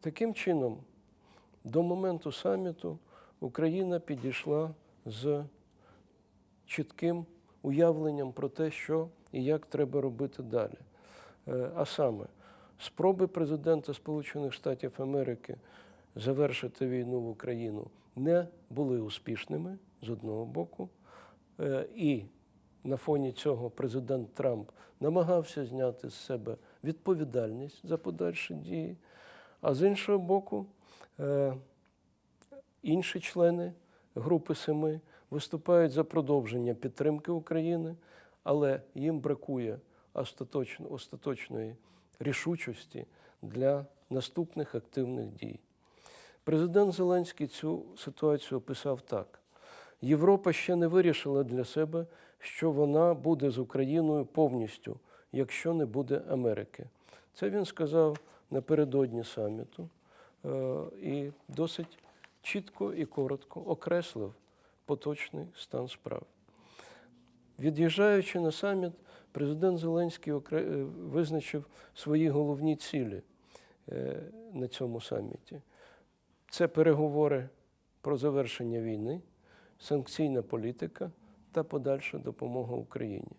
Таким чином, до моменту саміту Україна підійшла з чітким уявленням про те, що і як треба робити далі. Е, А саме, спроби президента Сполучених Штатів Америки завершити війну в Україну не були успішними з одного боку. Е, І на фоні цього президент Трамп намагався зняти з себе відповідальність за подальші дії. А з іншого боку, е, інші члени Групи Семи виступають за продовження підтримки України, але їм бракує остаточної рішучості для наступних активних дій. Президент Зеленський цю ситуацію описав так: Європа ще не вирішила для себе, що вона буде з Україною повністю, якщо не буде Америки. Це він сказав напередодні саміту е, і досить чітко і коротко окреслив поточний стан справ. Від'їжджаючи на саміт, президент Зеленський е, визначив свої головні цілі е, на цьому саміті. Це переговори про завершення війни, санкційна політика та подальша допомога Україні.